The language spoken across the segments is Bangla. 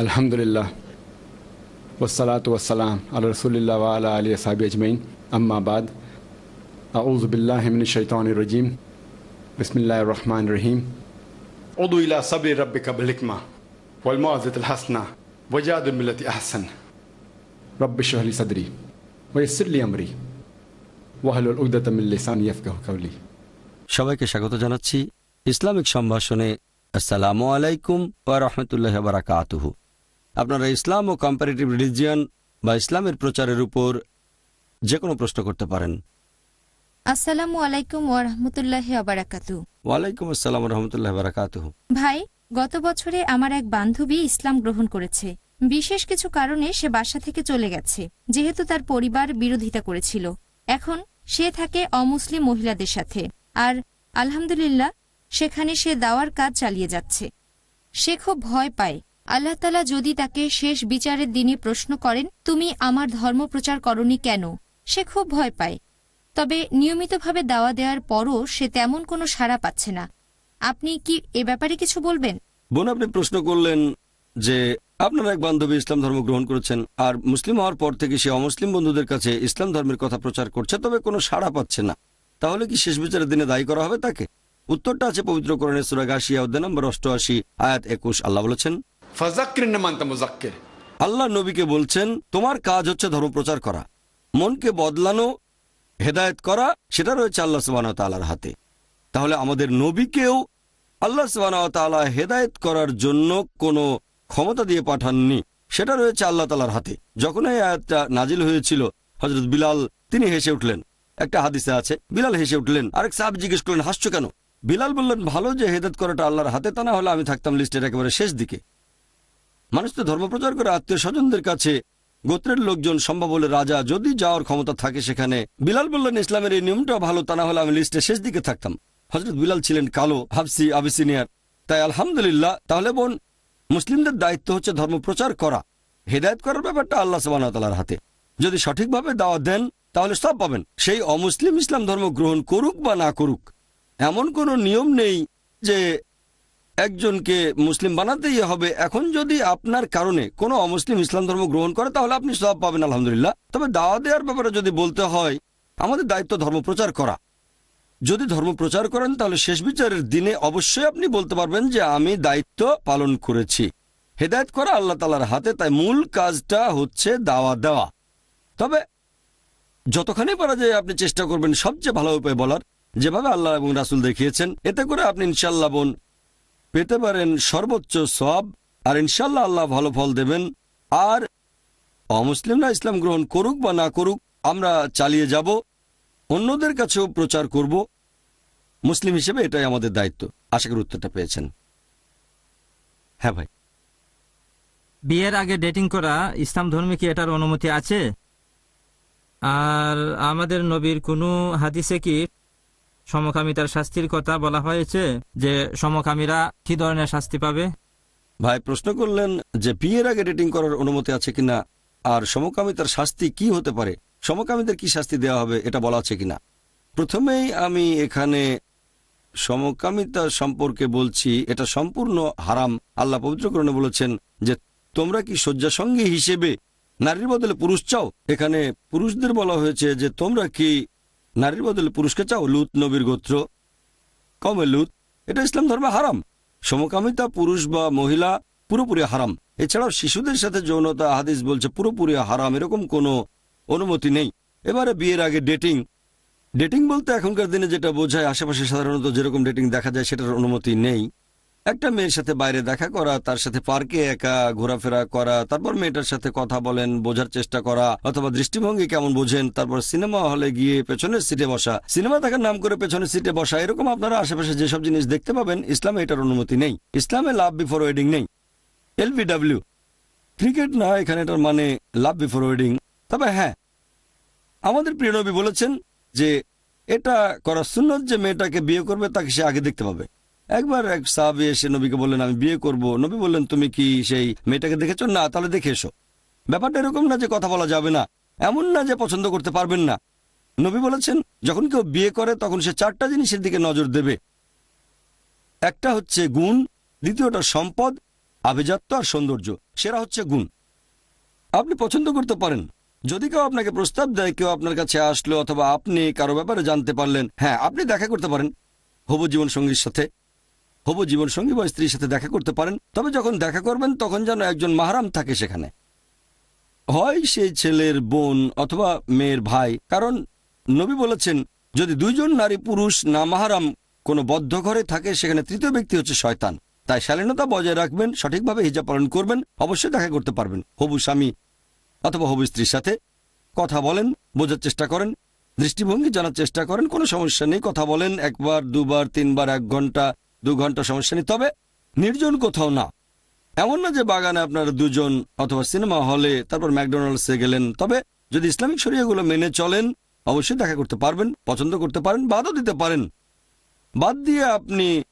Alhamdulillah. والصلاة والسلام على رسول الله وعلى آله وصحبه أجمعين أما بعد أعوذ بالله من الشيطان الرجيم بسم الله الرحمن الرحيم ادعو إلى صبر ربك بالحكمة والموعظة الحسنة وجادل بالتي أحسن رب اشرح لي صدري ويسر لي أمري واحلل عقدة من لساني يفقهوا قولي সবাইকে স্বাগত জানাচ্ছি ইসলামিক সম্ভাষণে আসসালামু আলাইকুম ওয়া রহমতুল্লাহ বারাকাতুহু আপনারা ইসলাম ও কম্পারেটিভ রিলিজিয়ন বা ইসলামের প্রচারের উপর যে কোনো প্রশ্ন করতে পারেন। আসসালামু আলাইকুম ওরহমতুল্লাহ আবারাকাতু ওয়ালাইকুম আসসালাম রহমতুল্লাহ ভাই গত বছরে আমার এক বান্ধবী ইসলাম গ্রহণ করেছে। বিশেষ কিছু কারণে সে বাসা থেকে চলে গেছে যেহেতু তার পরিবার বিরোধিতা করেছিল। এখন সে থাকে অমুসলিম মহিলাদের সাথে। আর আলহামদুলিল্লাহ সেখানে সে দাওয়ার কাজ চালিয়ে যাচ্ছে। সে খুব ভয় পায়। আল্লাহ তালা যদি তাকে শেষ বিচারের দিনে প্রশ্ন করেন, তুমি আমার ধর্ম প্রচার করনি কেন? সে খুব ভয় পায়। তবে নিয়মিতভাবে দাওয়া দেওয়ার পরও সে তেমন কোনো সাড়া পাচ্ছে না। আপনি কি এ ব্যাপারে কিছু বলবেন? বোন, আপনি প্রশ্ন করলেন যে, আপনার এক বান্ধবী ইসলাম ধর্ম গ্রহণ করেছেন আর মুসলিম হওয়ার পর থেকে সে অমুসলিম বন্ধুদের কাছে ইসলাম ধর্মের কথা প্রচার করছে, তবে কোনো সাড়া পাচ্ছে না। তাহলে কি শেষ বিচারের দিনে দায়ী করা হবে তাকে? উত্তরটা আছে পবিত্র করণের সুরাগ আশিয়া অধ্যায় নম্বর অষ্টআশি, আয়াত একুশ। আল্লাহ বলেছেন আল্লাহ নবীকে বলছেন, তোমার কাজ হচ্ছে ধর্ম প্রচার করা। মনকে বদলানো, হেদায়ত করা, সেটা রয়েছে আল্লাহ সুবাহ তালার হাতে। তাহলে আমাদের নবীকেও আল্লাহ সুবাহ তালা হেদায়ত করার জন্য কোনো ক্ষমতা দিয়ে পাঠাননি, সেটা রয়েছে আল্লাহ তালার হাতে। যখন এই আয়াতটা নাজিল হয়েছিল হজরত বিলাল, তিনি হেসে উঠলেন। একটা হাদিসে আছে, বিলাল হেসে উঠলেন। আরেক সাহাব জিজ্ঞেস করলেন, হাসছো কেন? বিলাল বললেন, ভালো যে হেদায়ত করাটা আল্লাহর হাতে, তা না হলে আমি থাকতাম লিস্টের একেবারে শেষ দিকে। মানুষ তো ধর্ম প্রচার করে আত্মীয় স্বজনদের কাছে গোত্রের লোকজন সম্ভব হলে রাজা যদি যাওয়ার ক্ষমতা থাকে সেখানে। বিলাল বললেন, ইসলামের এই নিয়মটা ভালো, তা না হলে আমি লিস্টে শেষ দিকে থাকতাম। হজরত বিলাল ছিলেন কালো, হাফসি, আবিসিনিয়ার। তাই আলহামদুলিল্লাহ, তাহলে বোন, মুসলিমদের দায়িত্ব হচ্ছে ধর্ম প্রচার করা। হেদায়ত করার ব্যাপারটা আল্লাহ সাবানতালার হাতে। যদি সঠিকভাবে দাওয়া দেন, তাহলে সব পাবেন। সেই অমুসলিম ইসলাম ধর্ম গ্রহণ করুক বা না করুক, এমন কোনো নিয়ম নেই যে একজনকে মুসলিম বানাতেই হবে। এখন যদি আপনার কারণে কোনো অমুসলিম ইসলাম ধর্ম গ্রহণ করে, তাহলে আপনি সব পাবেন, আলহামদুলিল্লাহ। তবে দাওয়া দেওয়ার ব্যাপারে যদি বলতে হয়, আমাদের দায়িত্ব ধর্ম প্রচার করা। যদি ধর্ম প্রচার করেন, তাহলে শেষ বিচারের দিনে অবশ্যই আপনি বলতে পারবেন যে, আমি দায়িত্ব পালন করেছি। হেদায়ত করা আল্লাহ তালার হাতে, তাই মূল কাজটা হচ্ছে দাওয়া দেওয়া। তবে যতখানি পারা যায়, আপনি চেষ্টা করবেন সবচেয়ে ভালো উপায় বলার। যেভাবে আল্লাহ এবং রাসুল দেখিয়েছেন, এতে করে আপনি ইনশাল্লাহ বোন পেতে পারেন সর্বোচ্চ সব আর ইনশাল্লাহ আল্লাহ ভালো ফল দেবেন। আর অমুসলিমরা ইসলাম গ্রহণ করুক বা না করুক, আমরা চালিয়ে যাব, অন্যদের কাছেও প্রচার করব। মুসলিম হিসেবে এটাই আমাদের দায়িত্ব। আশা করি উত্তরটা পেয়েছেন। হ্যাঁ ভাই। বিয়ের আগে ডেটিং করা ইসলাম ধর্মে কি এটার অনুমতি আছে? আর আমাদের নবীর কোনো হাদিসে কি সমকামিতার শাস্তির কথা বলা হয়েছে যে সমকামীরা কি ধরনের শাস্তি পাবে? ভাই, প্রশ্ন করলেন যে বিয়ের আগে ডেটিং করার অনুমতি আছে কিনা? আর সমকামিতার শাস্তি কি হতে পারে? সমকামীদের কি শাস্তি দেওয়া হবে এটা বলা আছে কিনা? প্রথমেই আমি এখানে সমকামিতা সম্পর্কে বলছি, এটা সম্পূর্ণ হারাম। আল্লাহ পবিত্রকরণে বলেছেন যে, তোমরা কি শয্যাসঙ্গী হিসেবে নারীর বদলে পুরুষ চাও? এখানে পুরুষদের বলা হয়েছে যে, তোমরা কি নারীর বদলে পুরুষকে চাও, লুত, নবীর গোত্র। কমে লুত? এটা ইসলাম ধর্মে হারাম। সমকামিতা, পুরুষ বা মহিলা, পুরোপুরি হারাম। এছাড়াও শিশুদের সাথে যৌনতা, হাদিস বলছে পুরোপুরি হারাম, এরকম কোনো অনুমতি নেই। এবারে বিয়ের আগে ডেটিং। ডেটিং বলতে এখনকার দিনে যেটা বোঝায়, আশেপাশে সাধারণত যেরকম ডেটিং দেখা যায়, সেটার অনুমতি নেই। একটা মেয়ের সাথে বাইরে দেখা করা, তার সাথে পার্কে একা ঘোরাফেরা করা, তারপর মেয়েটার সাথে কথা বলেন, বোঝার চেষ্টা করা, অথবা দৃষ্টিভঙ্গি কেমন বোঝেন, তারপর সিনেমা হলে গিয়ে পেছনের সিটে বসা। সিনেমা দেখার নাম করে পেছনের সিটে বসা, এরকম আপনারা আশেপাশে যেসব জিনিস দেখতে পাবেন, ইসলামে এটার অনুমতি নেই। ইসলামে লাভ বিফোর ওয়েডিং নেই। এলবিডাব্লিউ ক্রিকেট না এখানে এটার মানে লাভ বিফোর ওয়েডিং। তবে হ্যাঁ আমাদের প্রিয় নবী বলেছেন যে, এটা করা সুন্নত যে মেয়েটাকে বিয়ে করবে, তাকে সে আগে দেখতে পাবে। একবার এক সাহাবি এসে নবীকে বললেন, আমি বিয়ে করব। নবী বললেন, তুমি কি সেই মেয়েটাকে দেখেছ? না, তাহলে দেখে এসো। ব্যাপারটা এরকম না যে কথা বলা যাবে না। এমন না যে পছন্দ করতে পারবেন না। নবী বলেছেন, যখন কেউ বিয়ে করে, তখন সে চারটা জিনিসের দিকে নজর দেবে। একটা হচ্ছে গুণ, দ্বিতীয়টা সম্পদ, আভিজাত্য আর সৌন্দর্য। সেরা হচ্ছে গুণ। আপনি পছন্দ করতে পারেন। যদি কেউ আপনাকে প্রস্তাব দেয়, কেউ আপনার কাছে আসলো অথবা আপনি কারও ব্যাপারে জানতে পারলেন হ্যাঁ আপনি দেখা করতে পারেন। হবু জীবন সঙ্গীর সাথে হবু জীবন সঙ্গী বা স্ত্রীর সাথে দেখা করতে পারেন, তবে যখন দেখা করবেন তখন যেন একজন মাহারাম থাকে সেখানে। হয় সেই ছেলের বোন অথবা মেয়ের ভাই, কারণ নবী বলেছেন, যদি দুইজন নারী পুরুষ না মাহারাম কোনো বদ্ধ ঘরে থাকে, সেখানে তৃতীয় ব্যক্তি হচ্ছে শয়তান। তাই শালীনতা বজায় রাখবেন, সঠিকভাবে হিজাব পালন করবেন, অবশ্যই দেখা করতে পারবেন। হবু স্বামী অথবা হবু স্ত্রীর সাথে কথা বলেন, বোঝার চেষ্টা করেন, দৃষ্টিভঙ্গি জানার চেষ্টা করেন, কোনো সমস্যা নেই, কথা বলেন, একবার, দুবার, তিনবার, এক ঘণ্টা দু ঘণ্টা সমস্যা নেই। তবে নির্জন কোথাও না। এমন না যে বাগানে আপনারা দুজন অথবা সিনেমা হলে তারপর ম্যাকডোনাল্ডসে গেলেন। তবে যদি ইসলামিক শরিয়াগুলো মেনে চলেন, অবশ্যই দেখা করতে পারবেন, পছন্দ করতে পারেন, বাদও দিতে পারেন। বাদ দিয়ে আপনি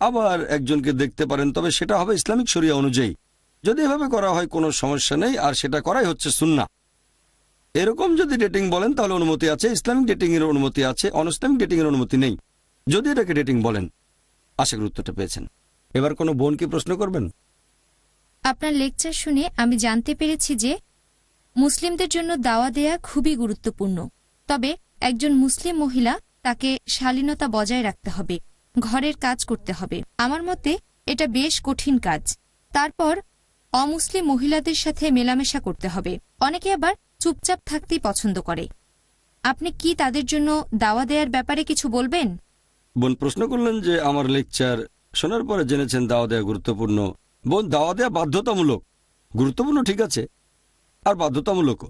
আবার একজনকে দেখতে পারেন, তবে সেটা হবে ইসলামিক শরিয়া অনুযায়ী। যদি এভাবে করা হয়, কোনো সমস্যা নেই, আর সেটা করাই হচ্ছে সুন্না এরকম যদি ডেটিং বলেন, তাহলে অনুমতি আছে। ইসলামিক ডেটিং এর অনুমতি আছে অনইসলামিক ডেটিং এর অনুমতি নেই। যদি এটাকে ডেটিং বলেন। আশা করি উত্তরটা পেয়েছেন। এবার কোনো বোন কি প্রশ্ন করবেন? আপনার লেকচার শুনে আমি জানতে পেরেছি যে মুসলিমদের জন্য দাওয়া দেয়া খুবই গুরুত্বপূর্ণ। তবে একজন মুসলিম মহিলা তাকে শালীনতা বজায় রাখতে হবে, ঘরের কাজ করতে হবে। আমার মতে এটা বেশ কঠিন কাজ। তারপর অমুসলিম মহিলাদের সাথে মেলামেশা করতে হবে। অনেকে আবার চুপচাপ থাকতেই পছন্দ করে। আপনি কি তাদের জন্য দাওয়া দেওয়ার ব্যাপারে কিছু বলবেন? বোন প্রশ্ন করলেন যে আমার লেকচার শোনার পরে জেনেছেন দাওয়া দেওয়া গুরুত্বপূর্ণ। বোন, দাওয়া দেওয়া বাধ্যতামূলক। গুরুত্বপূর্ণ ঠিক আছে, আর বাধ্যতামূলকও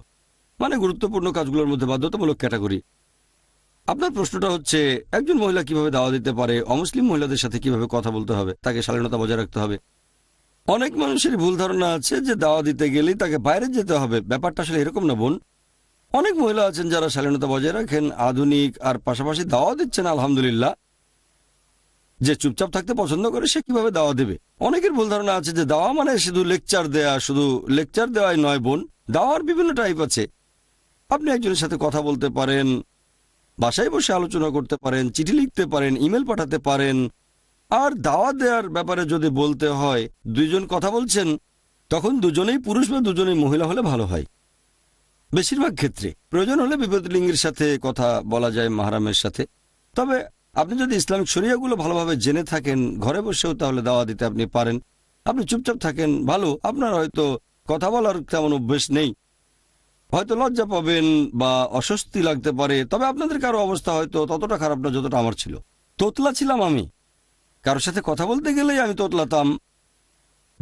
মানে গুরুত্বপূর্ণ কাজগুলোর মধ্যে বাধ্যতামূলক ক্যাটাগরি। আপনার প্রশ্নটা হচ্ছে, একজন মহিলা কীভাবে দাওয়া দিতে পারে, অমুসলিম মহিলাদের সাথে কীভাবে কথা বলতে হবে, তাকে শালীনতা বজায় রাখতে হবে? অনেক মানুষের ভুল ধারণা আছে যে দাওয়া দিতে গেলেই তাকে বাইরে যেতে হবে। ব্যাপারটা আসলে এরকম না, বোন। অনেক মহিলা আছেন যারা শালীনতা বজায় রাখেন, আধুনিক, আর পাশাপাশি দাওয়া দিচ্ছেন, আলহামদুলিল্লাহ। যে চুপচাপ থাকতে পছন্দ করে, সে কীভাবে দাওয়া দেবে? অনেকের ভুল ধারণা আছে যে দাওয়া মানে শুধু লেকচার দেয়া, শুধু লেকচার দেওয়াই নয় বোন, দাওয়ার বিভিন্ন টাইপ আছে। আপনি একজনের সাথে কথা বলতে পারেন, বাসায় বসে আলোচনা করতে পারেন, চিঠি লিখতে পারেন, ইমেল পাঠাতে পারেন। আর দাওয়া দেওয়ার ব্যাপারে যদি বলতে হয়, দুইজন কথা বলছেন, তখন দুজনেই পুরুষ বা দুজনেই মহিলা হলে ভালো হয়। বেশিরভাগ ক্ষেত্রে প্রয়োজন হলে বিপরীত লিঙ্গের সাথে কথা বলা যায় মাহারামের সাথে। তবে আপনি যদি ইসলামিক শরিয়াগুলো ভালোভাবে জেনে থাকেন, ঘরে বসেও তাহলে দাওয়া দিতে আপনি পারেন। আপনি চুপচাপ থাকেন, ভালো। আপনার হয়তো কথা বলার তেমন অভ্যেস নেই। হয়তো লজ্জা পাবেন বা অস্বস্তি লাগতে পারে, তবে আপনাদের কারও অবস্থা হয়তো ততটা খারাপ না যতটা আমার ছিল। তোতলা ছিলাম আমি। কারোর সাথে কথা বলতে গেলেই আমি তোতলাতাম।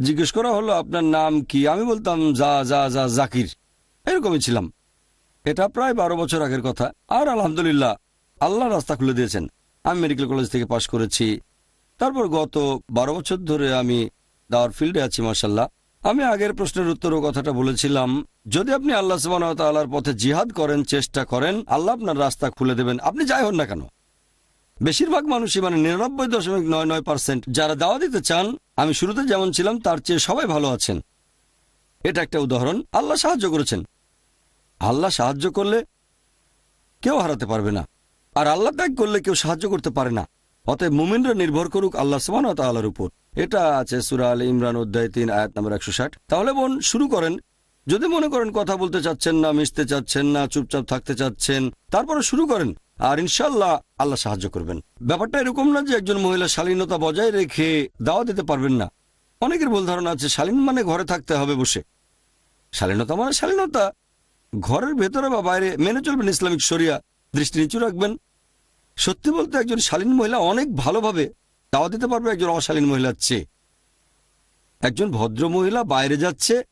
জিজ্ঞেস করা হলো, আপনার নাম কি? আমি বলতাম যা যা যা জাকির। এরকমই ছিলাম। এটা প্রায় বারো বছর আগের কথা। আর আলহামদুলিল্লাহ, আল্লাহ রাস্তা খুলে দিয়েছেন। আমি মেডিকেল কলেজ থেকে পাশ করেছি। তারপর গত বারো বছর ধরে আমি দাওয়ার ফিল্ডে আছি মার্শাল্লাহ আমি আগের প্রশ্নের উত্তরও কথাটা বলেছিলাম, যদি আপনি আল্লাহ সুবাহর পথে জিহাদ করেন, চেষ্টা করেন, আল্লাহ আপনার রাস্তা খুলে দেবেন। আপনি যাই হন না কেন। বেশিরভাগ মানুষই মানে নিরানব্বই দশমিক নয় নয় পার্সেন্ট যারা দাওয়া দিতে চান, আমি শুরুতে যেমন ছিলাম, তার চেয়ে সবাই ভালো আছেন। এটা একটা উদাহরণ। আল্লাহ সাহায্য করেছেন। আল্লাহ সাহায্য করলে কেউ হারাতে পারবে না। আর আল্লাহ ত্যাগ করলে কেউ সাহায্য করতে পারে না। অতএব মুমিনরা নির্ভর করুক আল্লাহ সমান তাল্লাহর উপর। এটা আছে সুরা আল ইমরান অধ্যায় তিন, আয়াত নম্বর একশো ষাট। তাহলে বোন, শুরু করেন। যদি মনে করেন কথা বলতে চাচ্ছেন না, মিশতে চাচ্ছেন না, চুপচাপ থাকতে চাচ্ছেন, তারপরে শুরু করেন। আর ইনশাল্লাহ আল্লাহ সাহায্য করবেন। ব্যাপারটা এরকম না যে একজন মহিলা শালীনতা বজায় রেখে দাওয়া দিতে পারবেন না। অনেকের ভুল ধারণা আছে, শালীন মানে ঘরে থাকতে হবে বসে। শালীনতা মানে শালীনতা। ঘরের ভেতরে বা বাইরে মেনে চলবেন ইসলামিক শরিয়া। দৃষ্টি নিচু রাখবেন। সত্যি বলতে একজন শালীন মহিলা অনেক ভালোভাবে দাওয়া দিতে পারবে একজন অশালীন মহিলার চেয়ে। একজন ভদ্র মহিলা বাইরে যাচ্ছে,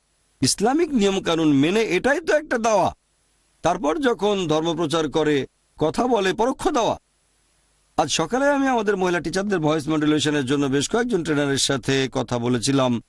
ইসলামিক নিয়মকানুন মেনে এটাই তো একটা দাওয়া। তারপর যখন ধর্মপ্রচার করে, কথা বলে, পরোক্ষ দাওয়া। আজ সকালে আমি আমাদের মহিলা টিচারদের ভয়েস মডুলেশনের জন্য বেশ কয়েকজন ট্রেনারের সাথে কথা বলেছিলাম।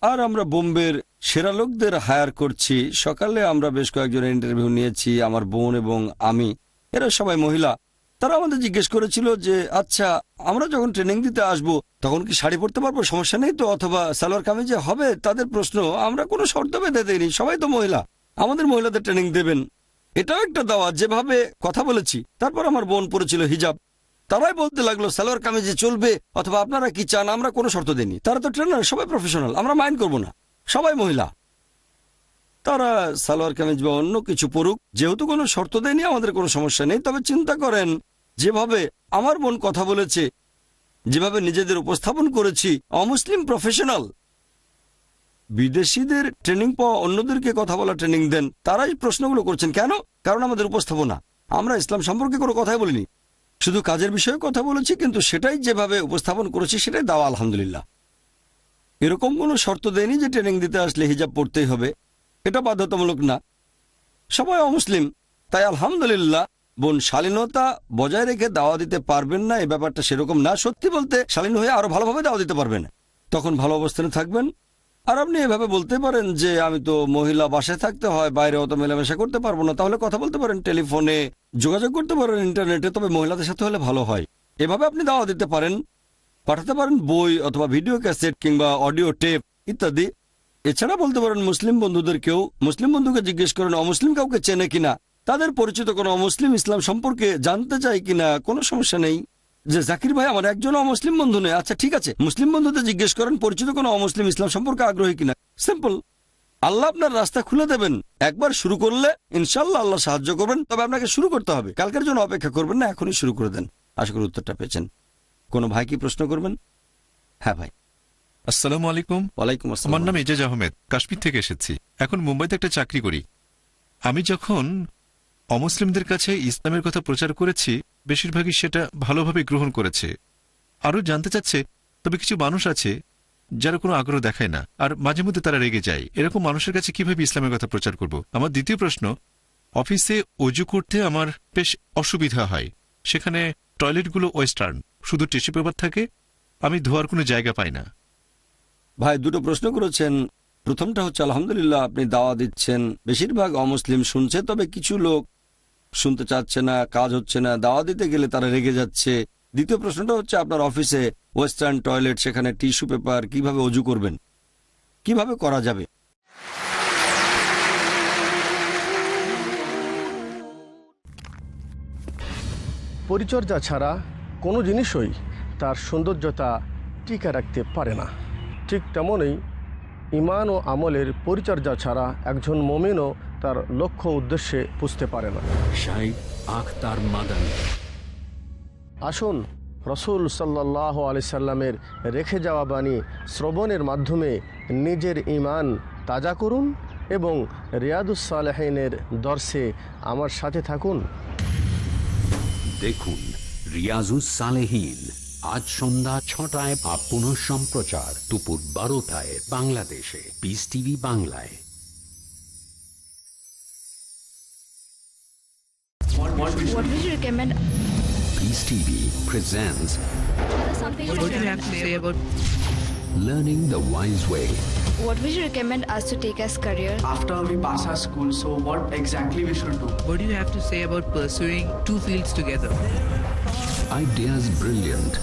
আর আমরা বোম্বের সেরা লোকদের হায়ার করছি। সকালে আমরা বেশ কয়েকজনের ইন্টারভিউ নিয়েছি, আমার বোন এবং আমি। এরা সবাই মহিলা। তারা আমাদের জিজ্ঞেস করেছিল যে আচ্ছা আমরা যখন ট্রেনিং দিতে আসব, তখন কি শাড়ি পরতে পারব? সমস্যা নেই তো? অথবা সালোয়ার কামিজে হবে? তাদের প্রশ্ন, আমরা কোনো শর্ত বেঁধে দেইনি, সবাই তো মহিলা। আমাদের মহিলাদের ট্রেনিং দেবেন। এটাও একটা দাওয়া যেভাবে কথা বলেছি। তারপর আমার বোন পড়েছিল হিজাব। তারাই বলতে লাগল, সালোয়ার কামিজে চলবে, অথবা আপনারা কি চান, আমরা কোনো শর্ত দেইনি। তারা তো ট্রেনার সবাই প্রফেশনাল আমরা মাইন্ড করব না। সবাই মহিলা। তারা সালোয়ার কামিজ বা অন্য কিছু পড়ুক যেহেতু কোনো শর্ত দেয়নি, আমাদের কোনো সমস্যা নেই। তবে চিন্তা করেন, যেভাবে আমার বোন কথা বলেছে, যেভাবে নিজেদের উপস্থাপন করেছি, অমুসলিম প্রফেশনাল বিদেশিদের ট্রেনিং পাওয়া অন্যদেরকে কথা বলা ট্রেনিং দেন, তারাই প্রশ্নগুলো করছেন। কেন? কারণ আমাদের উপস্থাপনা। আমরা ইসলাম সম্পর্কে কোনো কথাই বলিনি। শুধু কাজের বিষয়ে কথা বলেছি, কিন্তু সেটাই যেভাবে উপস্থাপন করেছি, সেটাই দাওয়া, আলহামদুলিল্লাহ। এরকম কোনো শর্ত দেয়নি যে ট্রেনিং দিতে আসলে হিজাব পড়তেই হবে। এটা বাধ্যতামূলক না। সবাই অমুসলিম, তাই আলহামদুলিল্লাহ বোন শালীনতা বজায় রেখে দাওয়া দিতে পারবেন না, এই ব্যাপারটা সেরকম না। সত্যি বলতে শালীন হয়ে আরও ভালোভাবে দাওয়া দিতে পারবেন। তখন ভালো অবস্থানে থাকবেন। আর আপনি এভাবে বলতে পারেন যে, আমি তো মহিলা বাসায় থাকতে হয়, বাইরে অত মেলামেশা করতে পারব না। তাহলে কথা বলতে পারেন টেলিফোনে, যোগাযোগ করতে পারেন ইন্টারনেটে, তবে মহিলাদের সাথে হলে ভালো হয়। এভাবে আপনি দাওয়া দিতে পারেন। পাঠাতে পারেন বই অথবা ভিডিও ক্যাসেট কিংবা অডিও টেপ ইত্যাদি। এছাড়া বলতে পারেন মুসলিম বন্ধুদেরকেও মুসলিম বন্ধুকে জিজ্ঞেস করেন, অমুসলিম কাউকে চেনে কিনা? তাদের পরিচিত কোনো অমুসলিম ইসলাম সম্পর্কে জানতে চাই কিনা? কোনো সমস্যা নেই। যে জাকির ভাই আমার একজন অমুসলিম বন্ধু নেই আচ্ছা ঠিক আছে। মুসলিম বন্ধুদের জিজ্ঞেস করেন, পরিচিত কোনো অমুসলিম ইসলাম সম্পর্কে আগ্রহী কিনা? সিম্পল। আল্লাহ আপনার রাস্তা খুলে দেবেন। একবার শুরু করলে ইনশাল্লাহ আল্লাহ সাহায্য করবেন। তবে আপনাকে শুরু করতে হবে। কালকের জন্য অপেক্ষা করবেন না, এখনই শুরু করে দেন। আশা করি উত্তরটা পেয়েছেন। কোনো ভাই কি প্রশ্ন করবেন? হ্যাঁ ভাই। আসসালামু আলাইকুম। ওয়ালাইকুম আমার নাম এজাজ আহমেদ কাশ্মীর থেকে এসেছি। এখন মুম্বাইতে একটা চাকরি করি। আমি যখন অমুসলিমদের কাছে ইসলামের কথা প্রচার করেছি বেশিরভাগই সেটা ভালোভাবে গ্রহণ করেছে। আরও জানতে চাচ্ছে তবে কিছু মানুষ আছে যারা কোনো আগ্রহ দেখায় না আর মাঝে মধ্যে তারা রেগে যায়। এরকম মানুষের কাছে কীভাবে ইসলামের কথা প্রচার করব? আমার দ্বিতীয় প্রশ্ন অফিসে অজু করতে আমার বেশ অসুবিধা হয়। সেখানে টয়লেটগুলো ওয়েস্টার্ন শুধু টিস্যু পেপার থাকে আমি ধোয়ার কোনো জায়গা পাই না। ভাই, দুটো প্রশ্ন করেছেন। প্রথমটা হচ্ছে, আলহামদুলিল্লাহ আপনি দাওয়া দিচ্ছেন। বেশিরভাগ অমুসলিম শুনছে, তবে কিছু লোক শুনতে চাচ্ছে না, কাজ হচ্ছে না, দাওয়া দিতে গেলে তারা রেগে যাচ্ছে। দ্বিতীয় প্রশ্নটা হচ্ছে, আপনার অফিসে ওয়েস্টার্ন টয়লেট, সেখানে টিস্যু পেপার, কীভাবে অজু করবেন? কীভাবে করা যাবে? পরিচর্যা ছাড়া কোনো জিনিসই তার সৌন্দর্যতা টিকে রাখতে পারে না। ঠিক তেমনই ইমান ও আমলের পরিচর্যা ছাড়া একজন মমিনও তার লক্ষ্য উদ্দেশ্যে পুষতে পারে না। শাইখ আখতার মাদানী। আসুন রসুল সাল্লাহ আলি সাল্লামের রেখে যাওয়া বাণী শ্রবণের মাধ্যমে নিজের ইমান তাজা করুন এবং রিয়াদুসালেহিনের দর্শে আমার সাথে থাকুন। দেখুন রিয়াজুস সালেহীন। আজ সন্ধ্যা ছটায় বা পুনঃ সম্প্রচার দুপুর বারোটায় বাংলাদেশে পিস টিভি বাংলায় What would you recommend? Peace TV presents Something What do you have to say about learning the wise way What would you recommend us to take as career? after we pass our school so what exactly we should do what do you have to say about pursuing two fields together? Ideas brilliant.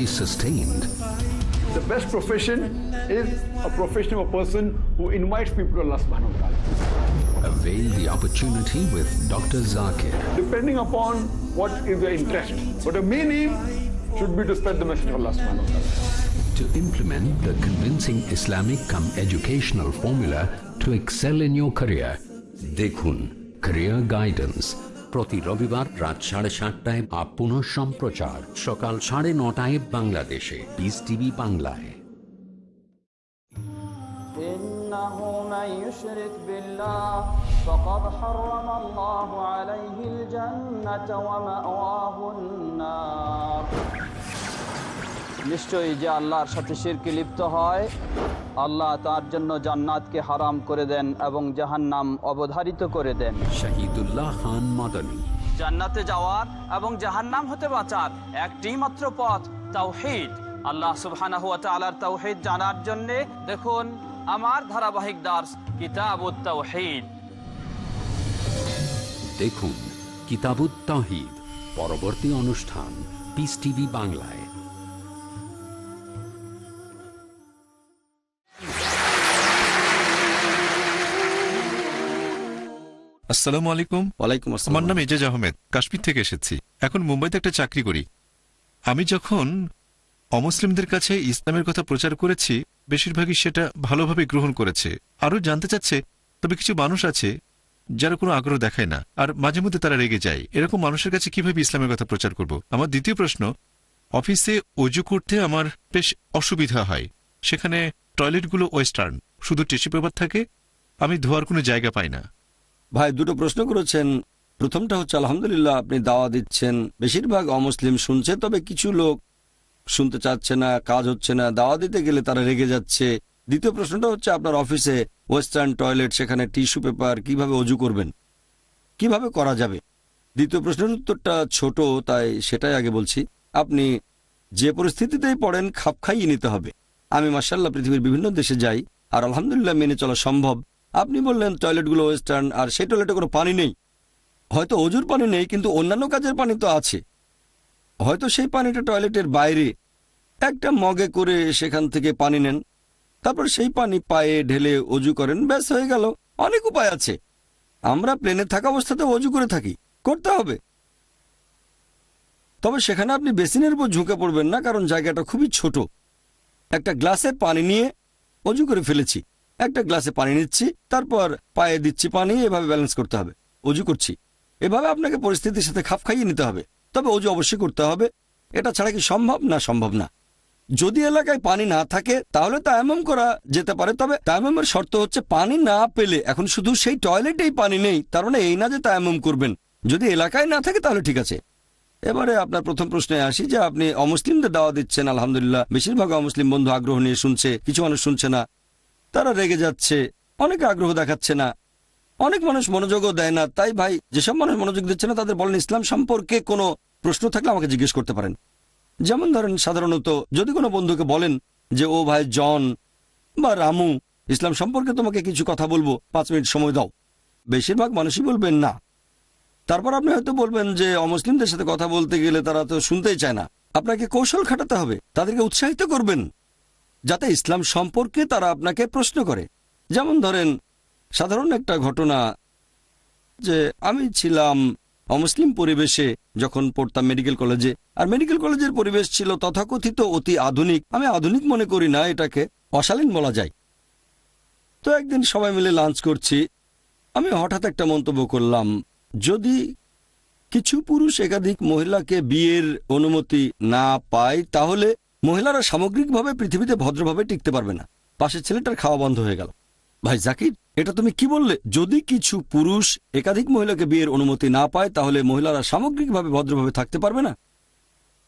be sustained. The best profession is a profession of a person who invites people to Allah subhanahu wa ta'ala. Avail the opportunity with Dr. Zakir. Depending upon what is their interest. But the main aim should be to spread the message of Allah subhanahu wa ta'ala. To implement the convincing Islamic come educational formula to excel in your career, Dekhun, Career Guidance, প্রতি রবিবার রাত সাড়ে সাতটায় বা পুনঃ সম্প্রচার সকাল সাড়ে নটায় বাংলাদেশে। বিস টিভি বাংলায়। হারাম নিশ্চয়ই যে আল্লাহর সাথে শিরকে লিপ্ত হয় আল্লাহ তার জন্য জান্নাতকে হারাম করে দেন এবং জাহান্নাম অবধারিত করে দেন। শহীদুল্লাহ খান মাদানী। জান্নাতে যাওয়ার এবং জাহান্নাম হতে বাঁচার একটি মাত্র পথ তাওহীদ। আল্লাহ সুবহানাহু ওয়া তাআলার তাওহীদ জানার জন্য দেখুন আমার ধারাবাহিক দাস কিতাবুত তাওহীদ। দেখুন কিতাবুত তাহিদ পরবর্তী অনুষ্ঠান পিস টিভি বাংলায়। আসসালামু আলাইকুম। ওয়ালাইকুম আমার নাম এজাজ আহমেদ কাশ্মীর থেকে এসেছি। এখন মুম্বাইতে একটা চাকরি করি। আমি যখন অমুসলিমদের কাছে ইসলামের কথা প্রচার করেছি বেশিরভাগই সেটা ভালোভাবে গ্রহণ করেছে। আরও জানতে চাচ্ছে তবে কিছু মানুষ আছে যারা কোনো আগ্রহ দেখায় না আর মাঝে মধ্যে তারা রেগে যায়। এরকম মানুষের কাছে কীভাবে ইসলামের কথা প্রচার করব? আমার দ্বিতীয় প্রশ্ন অফিসে অজু করতে আমার বেশ অসুবিধা হয়। সেখানে টয়লেটগুলো ওয়েস্টার্ন শুধু টিস্যু পেপার থাকে আমি ধোয়ার কোনো জায়গা পাই না। ভাই, দুটো প্রশ্ন করেছেন। প্রথমটা হচ্ছে, আলহামদুলিল্লাহ আপনি দাওয়া দিচ্ছেন। বেশিরভাগ অমুসলিম শুনছে, তবে কিছু লোক শুনতে চাচ্ছে না, কাজ হচ্ছে না। দাওয়া দিতে গেলে তারা রেগে যাচ্ছে। দ্বিতীয় প্রশ্নটা হচ্ছে, আপনার অফিসে ওয়েস্টার্ন টয়লেট, সেখানে টিস্যু পেপার কীভাবে অজু করবেন? কীভাবে করা যাবে? দ্বিতীয় প্রশ্নের উত্তরটা ছোট, তাই সেটাই আগে বলছি। আপনি যে পরিস্থিতিতেই পড়েন, খাপ খাইয়ে নিতে হবে। আমি মার্শাল্লাহ পৃথিবীর বিভিন্ন দেশে যাই, আর আলহামদুলিল্লাহ মেনে চলা সম্ভব। আপনি বললেন টয়লেটগুলো ওয়েস্টার্ন, আর সেই টয়লেটে কোনো পানি নেই। হয়তো অজুর পানি নেই, কিন্তু অন্যান্য কাজের পানি তো আছে। হয়তো সেই পানিটা টয়লেটের বাইরে। একটা মগে করে সেখান থেকে পানি নেন। তারপর সেই পানি পায়ে ঢেলে অজু করেন। ব্যাস, হয়ে গেল। অনেক উপায় আছে। আমরা প্লেনে থাকা অবস্থাতে অজু করে থাকি। করতে হবে। তবে সেখানে আপনি বেসিনের উপর ঝুঁকে পড়বেন না, কারণ জায়গাটা খুবই ছোট। একটা গ্লাসে পানি নিয়ে অজু করে ফেলেছি। একটা গ্লাসে পানি নিচ্ছি, তারপর পায়ে দিচ্ছি পানি, এভাবে ব্যালেন্স করতে হবে। অজু করছি। এভাবে আপনাকে পরিস্থিতির সাথে খাপ খাইয়ে নিতে হবে। তবে অজু অবশ্যই করতে হবে। এটা ছাড়া কি সম্ভব? না সম্ভব না। যদি এলাকায় পানি না থাকে, তাহলে তায়ামম করা যেতে পারে। তবে তায়ামমের শর্ত হচ্ছে পানি না পেলে, এখন শুধু সেই টয়লেটেই পানি নেই, তার মানে এই না যে তায়ামম করবেন। যদি এলাকায় না থাকে, তাহলে ঠিক আছে। এবারে আপনার প্রথম প্রশ্নে আসি যে আপনি অমুসলিমদের দাওয়া দিচ্ছেন, আলহামদুলিল্লাহ। বেশিরভাগ অমুসলিম বন্ধু আগ্রহ নিয়ে শুনছে, কিছু মানুষ শুনছে না। তারা রেগে যাচ্ছে। অনেক আগ্রহ দেখাচ্ছে না। অনেক মানুষ মনোযোগও দেয় না। তাই ভাই, যেসব মানুষ মনোযোগ দিচ্ছে না, তাদের বলেন, ইসলাম সম্পর্কে কোনো প্রশ্ন থাকলে আমাকে জিজ্ঞেস করতে পারেন। যেমন ধরেন, সাধারণত যদি কোনো বন্ধুকে বলেন যে, ও ভাই, জন বা রামু, ইসলাম সম্পর্কে তোমাকে কিছু কথা বলব, পাঁচ মিনিট সময় দাও। বেশিরভাগ মানুষই বলবেন না। তারপর আপনি হয়তো বলবেন যে, অমুসলিমদের সাথে কথা বলতে গেলে তারা তো শুনতেই চায় না। আপনাকে কৌশল খাটাতে হবে। তাদেরকে উৎসাহিত করবেন। যাতে ইসলাম সম্পর্কে তারা আপনাকে প্রশ্ন করে। যেমন ধরেন, সাধারণ একটা ঘটনা যে আমি ছিলাম অমুসলিম পরিবেশে যখন পড়তাম মেডিকেল কলেজে। আর মেডিকেল কলেজের পরিবেশ ছিল তথাকথিত অতি আধুনিক। আমি আধুনিক মনে করি না এটাকে, অশালীন বলা যায়। তো একদিন সবাই মিলে লাঞ্চ করছি। আমি হঠাৎ একটা মন্তব্য করলাম, যদি কিছু পুরুষ একাধিক মহিলাকে বিয়ের অনুমতি না পায়, তাহলে মহিলারা সামগ্রিকভাবে পৃথিবীতে ভদ্রভাবে টিকতে পারবে না। পাশের ছেলেটার খাওয়া বন্ধ হয়ে গেল। ভাই জাকির, এটা তুমি কি বললে? যদি কিছু পুরুষ একাধিক মহিলাকে বিয়ের অনুমতি না পায়, তাহলে মহিলারা সামগ্রিকভাবে ভদ্রভাবে থাকতে পারবে না?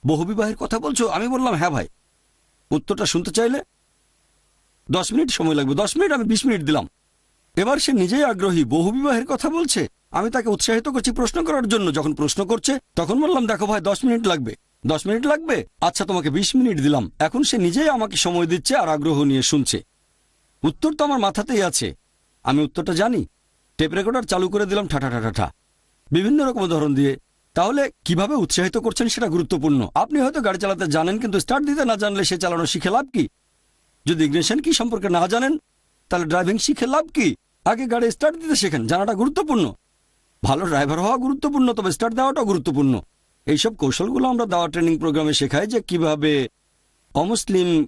বহুবিবাহের কথা বলছো, আমি বললাম হ্যাঁ ভাই। উত্তরটা শুনতে চাইলে? দশ মিনিট সময় লাগবে, দশ মিনিট, আমি বিশ মিনিট দিলাম। এবার সে নিজেই আগ্রহী, বহুবিবাহের কথা বলছে। আমি তাকে উৎসাহিত করছি প্রশ্ন করার জন্য। যখন প্রশ্ন করছে, তখন বললাম, দেখো ভাই, দশ মিনিট লাগবে। দশ মিনিট লাগবে? আচ্ছা তোমাকে বিশ মিনিট দিলাম। এখন সে নিজেই আমাকে সময় দিচ্ছে আর আগ্রহ নিয়ে শুনছে। উত্তর তো আমার মাথাতেই আছে। আমি উত্তরটা জানি। টেপ রেকর্ডার চালু করে দিলাম ঠাঠা ঠাঠা বিভিন্ন রকম উদাহরণ দিয়ে। তাহলে কীভাবে উৎসাহিত করছেন সেটা গুরুত্বপূর্ণ। আপনি হয়তো গাড়ি চালাতে জানেন, কিন্তু স্টার্ট দিতে না জানলে সে চালানো শিখে লাভ কি? যদি ইগনিশন কি সম্পর্কে না জানেন, তাহলে ড্রাইভিং শিখে লাভ কি? আগে গাড়ি স্টার্ট দিতে শেখেন, জানাটা গুরুত্বপূর্ণ। ভালো ড্রাইভার হওয়া গুরুত্বপূর্ণ, তবে স্টার্ট দেওয়াটাও গুরুত্বপূর্ণ। এইসব কৌশলগুলো আমরা দাওয়া ট্রেনিং প্রোগ্রামে শেখাই যে কীভাবে অমুসলিম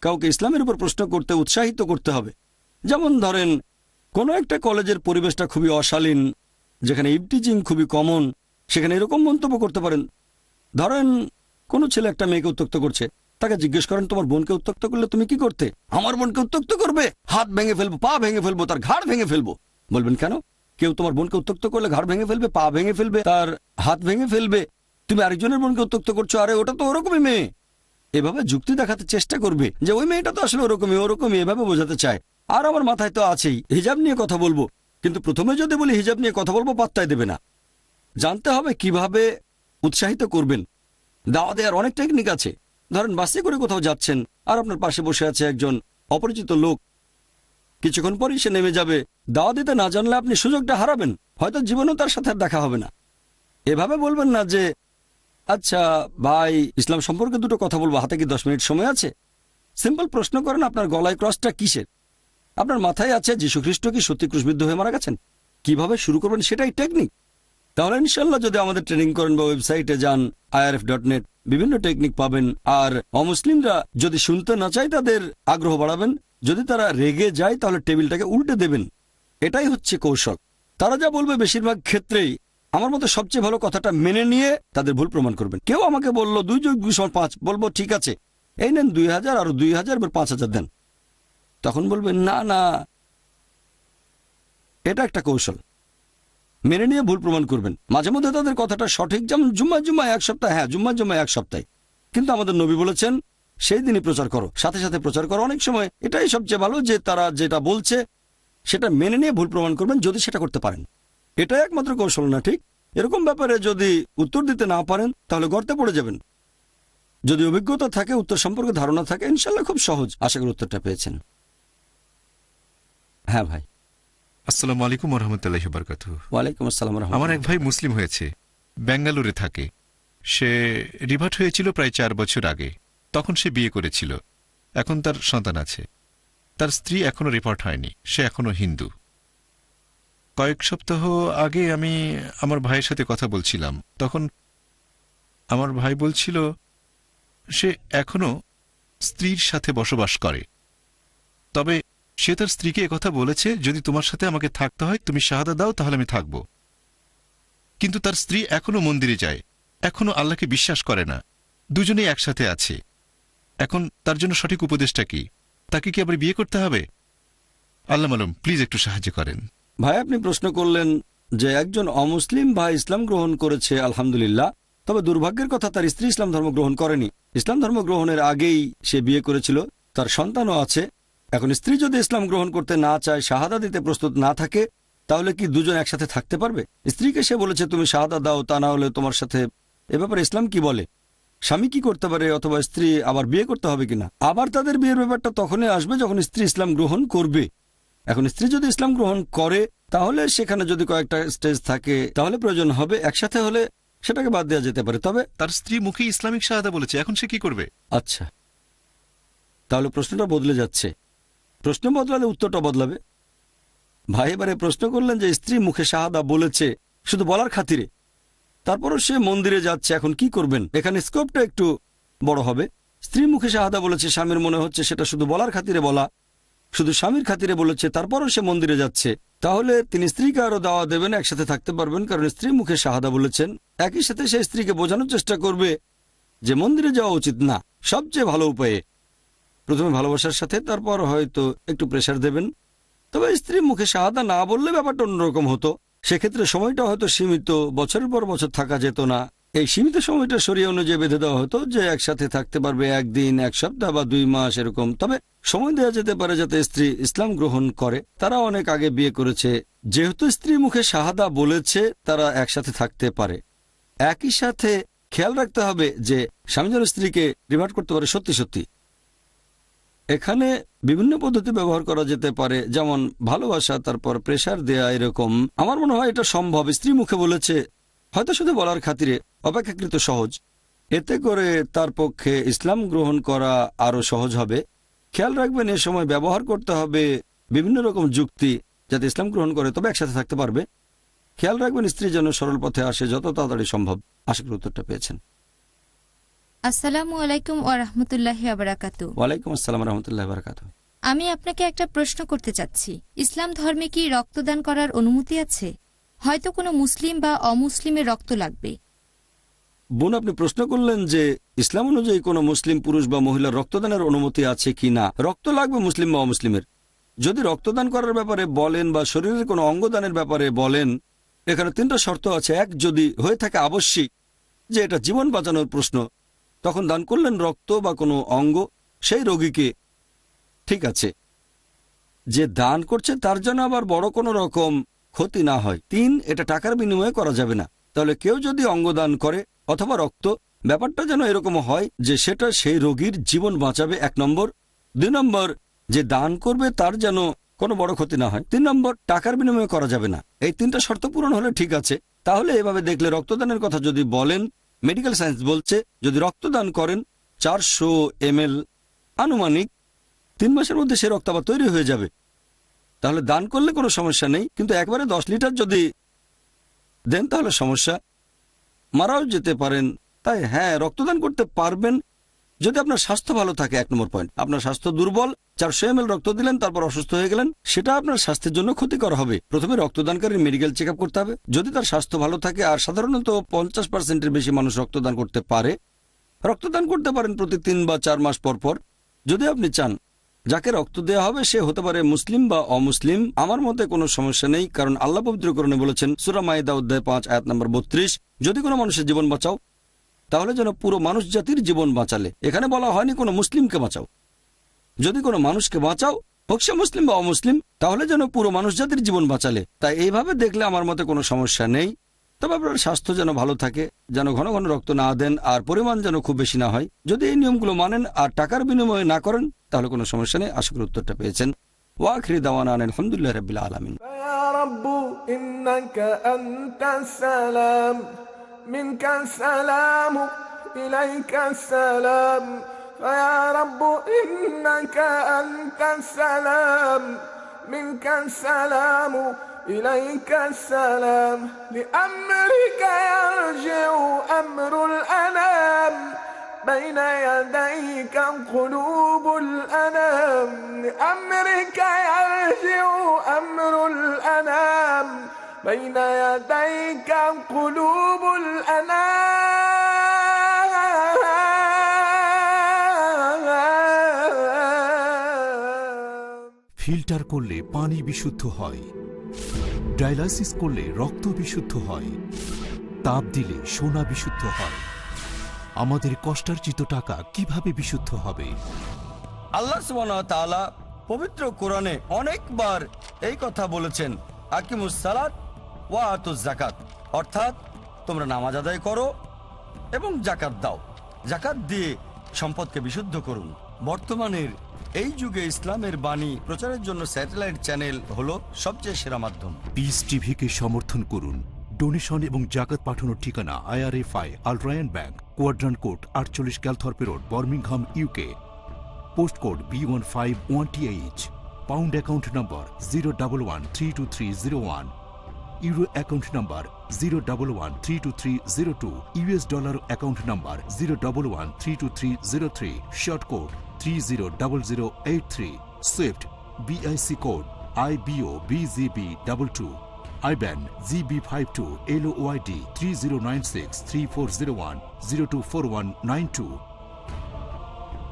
কাউকে ইসলামের উপর প্রশ্ন করতে উৎসাহিত করতে হবে। যেমন ধরেন, কোনো একটা কলেজের পরিবেশটা খুবই অশালীন, যেখানে ইভটিজিং খুবই কমন, সেখানে এরকম মন্তব্য করতে পারেন। ধরেন, কোনো ছেলে একটা মেয়েকে উত্তক্ত করছে, তাকে জিজ্ঞেস করেন, তোমার বোনকে উত্তক্ত করলে তুমি কি করতে? আমার বোনকে উত্তক্ত করবে, হাত ভেঙে ফেলব, পা ভেঙে ফেলব, তার ঘাড় ভেঙে ফেলব। বলবেন, কেন? কেউ তোমার বোনকে উত্তক্ত করলে ঘাড় ভেঙে ফেলবে, পা ভেঙে ফেলবে, তার হাত ভেঙে ফেলবে। তুমি আরেকজনের বোনকে উত্তক্ত করছ, আরে ওটা তো ওরকমই মেয়ে। এভাবে যুক্তি দেখাতে চেষ্টা করবে যে ওই মেয়েটা তো আসলে ওরকমই ওরকমই, এভাবে বোঝাতে চায়। আর আমার মাথায় তো আছেই, হিজাব নিয়ে কথা বলব। কিন্তু প্রথমে যদি বলি হিজাব নিয়ে কথা বলব পাত্তায় দেবে না। জানতে হবে কীভাবে উৎসাহিত করবেন। দাওয়া দেওয়ার অনেক টেকনিক আছে। ধরেন, বাসে করে কোথাও যাচ্ছেন, আর আপনার পাশে বসে আছে একজন অপরিচিত লোক। কিছুক্ষণ পরই সে নেমে যাবে। দাওয়া দিতে না জানলে আপনি সুযোগটা হারাবেন। হয়তো জীবনেও তার সাথে দেখা হবে না। এভাবে বলবেন না যে আচ্ছা ভাই, ইসলাম সম্পর্কে দুটো কথা বলব, হাতে কি দশ মিনিট সময় আছে? সিম্পল প্রশ্ন করেন, আপনার গলায় ক্রসটা কিসের? আপনার মাথায় আছে যীশু খ্রিস্ট কি সত্যি ক্রুশবিদ্ধ হয়ে মারা গেছেন? কীভাবে শুরু করবেন সেটাই টেকনিক তাহলে ইনশাল্লাহ যদি আমাদের ট্রেনিং করেন বা ওয়েবসাইটে যান আইআরএফ ডট নেট বিভিন্ন টেকনিক পাবেন। আর অমুসলিমরা যদি শুনতে না চায়, তাদের আগ্রহ বাড়াবেন। যদি তারা রেগে যায়, তাহলে টেবিলটাকে উল্টে দেবেন। এটাই হচ্ছে কৌশল। তারা যা বলবে বেশিরভাগ ক্ষেত্রেই আমার মতে সবচেয়ে ভালো কথাটা মেনে নিয়ে তাদের ভুল প্রমাণ করবেন। কেউ আমাকে বলল, দুই যোগ দুই সমান পাঁচ। বলব, ঠিক আছে। এই নেন দুই হাজার, আর দুই হাজার পাঁচ হাজার দেন। তখন বলবেন, না না। এটা একটা কৌশল। মেনে নিয়ে ভুল প্রমাণ করবেন। মাঝে মধ্যে তাদের কথাটা সঠিক, যেমন, জুম্মা জুম্মা, এক সপ্তাহ। হ্যাঁ জুম্মা জুম্মা, এক সপ্তাহে। কিন্তু আমাদের নবী বলেছেন, সেই দিনই প্রচার করো, সাথে সাথে প্রচার করো। অনেক সময় এটাই সবচেয়ে ভালো যে তারা যেটা বলছে, সেটা মেনে নিয়ে ভুল প্রমাণ করবেন, যদি সেটা করতে পারেন। এটাই একমাত্র কৌশল না ঠিক? এরকম ব্যাপারে যদি উত্তর দিতে না পারেন তাহলে গর্তে পড়ে যাবেন। যদি অভিজ্ঞতা থাকে উত্তর সম্পর্কে ধারণা থাকে ইনশাল্লাহ খুব সহজ। আশা করি উত্তরটা পেয়েছেন। হ্যাঁ ভাই। আসসালামু আলাইকুম রহমতুল্লাহ বারকাত ওয়ালাইকুম আসসালাম আমার এক ভাই মুসলিম হয়েছে বেঙ্গালুরে থাকে। সে রিভার্ট হয়েছিল প্রায় চার বছর আগে। তখন সে বিয়ে করেছিল। এখন তার সন্তান আছে। তার স্ত্রী এখনও রিপোর্ট হয়নি। সে এখনও হিন্দু। কয়েক সপ্তাহ আগে আমি আমার ভাইয়ের সাথে কথা বলছিলাম। তখন আমার ভাই বলছিল, সে এখনও স্ত্রীর সাথে বসবাস করে। তবে সে তার স্ত্রীকে একথা বলেছে, যদি তোমার সাথে আমাকে থাকতে হয়, তুমি শাহাদা দাও, তাহলে আমি থাকব। কিন্তু তার স্ত্রী এখনও মন্দিরে যায়। এখনও আল্লাহকে বিশ্বাস করে না। দুজনেই একসাথে আছে। এখন তার জন্য সঠিক উপদেশটা কি? তাকে কি আবার বিয়ে করতে হবে? আল্লাহ মালুম, প্লিজ একটু সাহায্য করেন। ভাই, আপনি প্রশ্ন করলেন যে একজন অমুসলিম ভাই ইসলাম গ্রহণ করেছে, আলহামদুলিল্লাহ, তবে দুর্ভাগ্যের কথা তার স্ত্রী ইসলাম ধর্ম গ্রহণ করেনি। ইসলাম ধর্ম গ্রহণের আগেই সে বিয়ে করেছিল, তার সন্তানও আছে। এখন স্ত্রী যদি ইসলাম গ্রহণ করতে না চায়, শাহাদা দিতে প্রস্তুত না থাকে, তাহলে কি দুজন একসাথে থাকতে পারবে? স্ত্রীকে সে বলেছে, তুমি শাহাদা দাও, তা না হলে তোমার সাথে এ ব্যাপারে ইসলাম কি বলে? স্বামী কি করতে পারে, অথবা স্ত্রী আবার বিয়ে করতে হবে কিনা? আবার তাদের বিয়ের ব্যাপারটা তখনই আসবে যখন স্ত্রী ইসলাম গ্রহণ করবে। এখন স্ত্রী যদি ইসলাম গ্রহণ করে তাহলে সেখানে যদি কয়েকটা স্টেজ থাকে তাহলে প্রয়োজন হবে একসাথে হলে সেটাকে বাদ দেওয়া যেতে পারে। তবে তার স্ত্রী মুখে ইসলামিক শাহাদা বলেছে এখন সে কি করবে? আচ্ছা। তাহলে প্রশ্নটা বদলে যাচ্ছে। প্রশ্ন বদলালে উত্তরটা বদলাবে। ভাই এবারে প্রশ্ন করলেন যে স্ত্রী মুখে শাহাদা বলেছে শুধু বলার খাতিরে। তারপরও সে মন্দিরে যাচ্ছে এখন কি করবেন? এখানে স্কোপটা একটু বড় হবে। স্ত্রী মুখে শাহাদা বলেছে স্বামীর মনে হচ্ছে সেটা শুধু বলার খাতিরে বলা। শুধু স্বামীর খাতিরে বলেছে, তারপরও সে মন্দিরে যাচ্ছে। তাহলে তিনি স্ত্রীকে আরও দাওয়া দেবেন, একসাথে থাকতে পারবেন, কারণ স্ত্রী মুখে শাহাদা বলেছেন, একই সাথে সে স্ত্রীকে বোঝানোর চেষ্টা করবে যে মন্দিরে যাওয়া উচিত না, সবচেয়ে ভালো উপায়ে। প্রথমে ভালোবাসার সাথে, তারপর হয়তো একটু প্রেশার দেবেন। তবে স্ত্রী মুখে শাহাদা না বললে ব্যাপারটা অন্যরকম হতো। সেক্ষেত্রে সময়টা হয়তো সীমিত, বছরের পর বছর থাকা যেত না। এই সীমিত সময়টা সরিয়ে অনুযায়ী বেঁধে দেওয়া হতো যে একসাথে থাকতে পারবে একদিন, এক সপ্তাহ বা দুই মাস এরকম। তবে সময় দেওয়া যেতে পারে যাতে স্ত্রী ইসলাম গ্রহণ করে। তারা অনেক আগে বিয়ে করেছে। যেহেতু স্ত্রী মুখে শাহাদা বলেছে, তারা একসাথে থাকতে পারে। একই সাথে খেয়াল রাখতে হবে যে স্বামীজন স্ত্রীকে রিভার্ট করতে পারে সত্যি সত্যি। এখানে বিভিন্ন পদ্ধতি ব্যবহার করা যেতে পারে, যেমন ভালোবাসা, তারপর প্রেশার দেয়া এরকম। আমার মনে হয় এটা সম্ভব। স্ত্রী মুখে বলেছে হয়তো শুধু বলার খাতিরে অপেক্ষাকৃত সহজ। এতে করে তার পক্ষে ইসলাম গ্রহণ করা আরও সহজ হবে। খেয়াল রাখবেন এ সময় ব্যবহার করতে হবে বিভিন্ন রকম যুক্তি যাতে ইসলাম গ্রহণ করে তবে একসাথে থাকতে পারবে। খেয়াল রাখবেন স্ত্রী যেন সরল পথে আসে যত তাড়াতাড়ি সম্ভব। আশা করি উত্তরটা পেয়েছেন। আসসালামু আলাইকুম আবরাকাতু ওয়ালাইকুম আসসালাম রহমতুল্লাহ বারকাত। আমি আপনাকে একটা প্রশ্ন করতে চাচ্ছি। ইসলাম ধর্মে কি রক্তদান করার অনুমতি আছে? হয়তো কোনো মুসলিম বা অমুসলিমের রক্ত লাগবে। বোন, আপনি প্রশ্ন করলেন যে ইসলাম অনুযায়ী কোনো মুসলিম পুরুষ বা মহিলার রক্তদানের অনুমতি আছে কি না? রক্ত লাগবে মুসলিম বা অমুসলিমের। যদি রক্তদান করার ব্যাপারে বলেন বা শরীরের কোনো অঙ্গদানের ব্যাপারে বলেন, এখানে তিনটা শর্ত আছে। এক, যদি হয়ে থাকে আবশ্যিক, যে এটা জীবন বাঁচানোর প্রশ্ন, তখন দান করলেন রক্ত বা কোনো অঙ্গ, সেই রোগীকে। ঠিক আছে, যে দান করছে তার জন্য আবার বড় কোনো রকম ক্ষতি না হয়। তিন, এটা টাকার বিনিময়ে করা যাবে না। তাহলে কেউ যদি অঙ্গ দান করে অথবা রক্ত, ব্যাপারটা যেন এরকম হয় যে সেটা সেই রোগীর জীবন বাঁচাবে, এক নম্বর। দুই নম্বর, যে দান করবে তার যেন কোনো বড় ক্ষতি না হয়। তিন নম্বর, টাকার বিনিময়ে করা যাবে না। এই তিনটা শর্ত পূরণ হলে ঠিক আছে। তাহলে এভাবে দেখলে রক্তদানের কথা যদি বলেন মেডিকেল সায়েন্স বলছে, যদি রক্তদান করেন, চারশো এম আনুমানিক তিন মাসের মধ্যে সে রক্ত আবার তৈরি হয়ে যাবে। তাহলে দান করলে কোনো সমস্যা নেই, কিন্তু একবারে দশ লিটার যদি দেন তাহলে সমস্যা। মারাও যেতে পারেন, তাই হ্যাঁ রক্তদান করতে পারবেন। যদি আপনার স্বাস্থ্য ভালো থাকে, এক নম্বর পয়েন্ট আপনার স্বাস্থ্য দুর্বল, চারশো এম রক্ত দিলেন, তারপর অসুস্থ হয়ে গেলেন, সেটা আপনার স্বাস্থ্যের জন্য ক্ষতিকর হবে। প্রথমে রক্তদানকারীর মেডিকেল চেক করতে হবে। যদি তার স্বাস্থ্য ভালো থাকে, আর সাধারণত পঞ্চাশ পার্সেন্টের বেশি মানুষ রক্তদান করতে পারে, রক্তদান করতে পারেন প্রতি তিন বা চার মাস পর পর। যদি আপনি চান যাকে রক্ত দেওয়া হবে সে হতে পারে মুসলিম বা অমুসলিম, আমার মতে কোনো সমস্যা নেই, কারণ আল্লাহ পবিত্রকরণে বলেছেন, সুরা মাইদা অধ্যায় পাঁচ, আয়াত নম্বর বত্রিশ, যদি কোনো মানুষের জীবন বাঁচাও, তাহলে যেন পুরো মানুষ জাতির জীবন বাঁচালে। এখানে বলা হয়নি কোনো মুসলিমকে বাঁচাও। যদি কোনো মানুষকে বাঁচাও, হোক সে মুসলিম বা অমুসলিম, তাহলে যেন পুরো মানুষ জাতির জীবন বাঁচালে। তাই এইভাবে দেখলে আমার মতে কোনো সমস্যা নেই। তবে আপনার স্বাস্থ্য যেন ভালো থাকে, যেন ঘন ঘন রক্ত না দেন আর পরিমাণ যেন খুব বেশি না হয়। যদি এই নিয়মগুলো মানেন আর টাকার বিনিময়ে না করেন তাহলে কোনো সমস্যা নেই আশা করি উত্তরটা পেয়েছেন ওয়াখিরি দাওয়ানা আলহামদুলিল্লাহ রবিল আলমিন يا رب إنك أنت السلام منك السلام إليك السلام فيا رب إنك أنت السلام منك السلام إليك السلام لأمرك يرجع أمر الأنام بين يديك قلوب الأنام لأمرك يرجع أمر الأنام بين يديك قلوب الأنام ফিল্টার করলে পানি বিশুদ্ধ হয় ডায়ালাইসিস করলে রক্ত বিশুদ্ধ হয় তাপ দিলে সোনা বিশুদ্ধ হয় আমাদের কষ্টার্জিত টাকা কীভাবে বিশুদ্ধ হবে? আল্লাহ পবিত্র কোরআনে অনেকবার এই কথা বলেছেন আকিমুস সালাত ওয়া জাকাত অর্থাৎ তোমরা নামাজ আদায় করো এবং জাকাত দাও। জাকাত দিয়ে সম্পদকে বিশুদ্ধ করুন। বর্তমানের এই যুগে ইসলামের বাণী প্রচারের জন্য স্যাটেলাইট চ্যানেল হলো সবচেয়ে সেরা মাধ্যম। পিস টিভিকে সমর্থন করুন। ডোনেশন এবং জাকাত পাঠানোর ঠিকানা IRFI Al Rayan bank quadrant court আটচল্লিশ Calthorpe road, Birmingham UK post code B one five one T H pound account number zero double one three two three zero one euro account number zero double one three two three zero two US dollar account number zero double one three two three zero three short code three zero double zero eight three swift BIC code I B O B G B double two IBAN GB five two L Y D three zero nine six three four zero one zero two four one nine two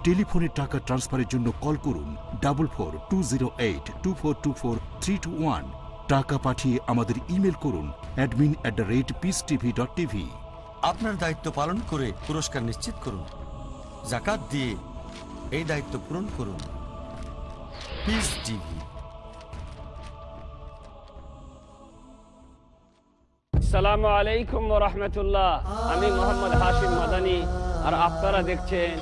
টেলিফোনে টাকা ট্রান্সফারের জন্য কল করুন double four two zero eight two four two four three two one টাকা পাঠিয়ে আমাদের ইমেল করুন admin at the rate peace TV dot TV আপনার দায়িত্ব পালন করে পুরস্কার নিশ্চিত করুন। জাকাত দিয়ে এই দায়িত্ব পূরণ করুন। পিস টিভি সালামু আলাইকুম রহমতুল্লাহ। আমি মোহাম্মদ হাশিম মাদানি আর আপনারা দেখছেন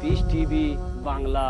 পিস টিভি বাংলা।